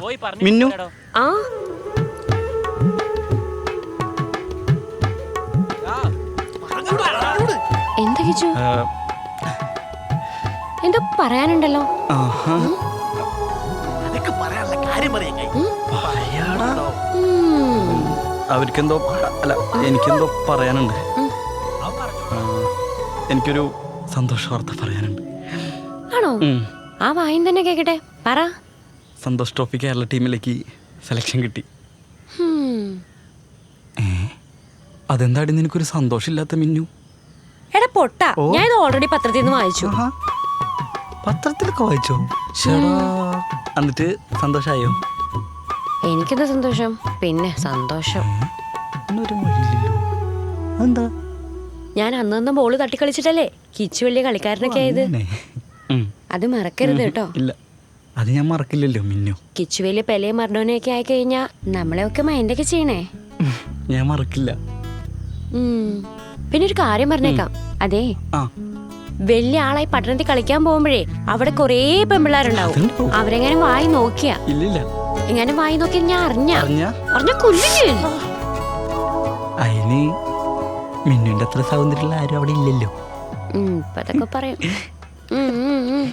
പോയി പറഞ്ഞു മിന്നു. ആ. എന്താ കിച്ചു എന്തോ പറയാനുണ്ടല്ലോ. അവർക്കെന്തോ അല്ല എനിക്കെന്തോ പറയാനുണ്ട്. ആ, എനിക്കൊരു സന്തോഷ വാർത്ത പറയാനുണ്ട്. ആണോ? ആ വായും തന്നെ കേക്കട്ടെ. പറ. സന്തോഷ് ട്രോഫി കേരള ടീമിലേക്ക് സെലക്ഷൻ കിട്ടി. അതെന്താടി നിനക്കൊരു സന്തോഷമില്ലാത്ത മിന്നു? എടാ പൊട്ട ഞാൻ ഇത് ഓൾറെഡി പത്രത്തിൽ നിന്ന് വായിച്ചു. പത്രത്തിലൊക്കെ വായിച്ചോ? എന്നിട്ട് സന്തോഷായോ? എനിക്കെന്താ സന്തോഷം? പിന്നെ സന്തോഷം. എന്താ ഞാൻ അന്നന്ന് ബോൾ തട്ടിക്കളിച്ചിട്ടല്ലേ? കിച്ചു വലിയ കളിക്കാരനൊക്കെ ആയത് അത് മറക്കരുത് കേട്ടോ. ഇല്ല. അത് ഞാൻ മറക്കില്ലല്ലോ മിന്നു. കിച്ചുവേലി പെലയും മരണോനെയൊക്കെ ആയി കഴിഞ്ഞാ നമ്മളെയൊക്കെ മൈൻഡൊക്കെ ചെയ്യണേ. ഞാൻ മറക്കില്ല. പിന്നെ ഒരു കാര്യം പറഞ്ഞേക്കാം. അതെ ആ. വലിയ ആളായി പട്ടണത്തിൽ കളിക്കാൻ പോകുമ്പോഴേ അവിടെ കൊറേ പെമ്പിള്ളാരുണ്ടാവും. അവരെങ്ങനെ വായി നോക്കിയാ? ഇല്ല എങ്ങനെ വായി നോക്കി ഞാൻ അറിഞ്ഞ? അറിഞ്ഞ? അറിഞ്ഞ കൊല്ലില്ലേ അതിന് അത്ര സൗന്ദര്യമുള്ള ആരും അവിടെ ഇല്ലല്ലോ. ഇപ്പൊ അതൊക്കെ പറയും. ഉം, ഉം, ഉം.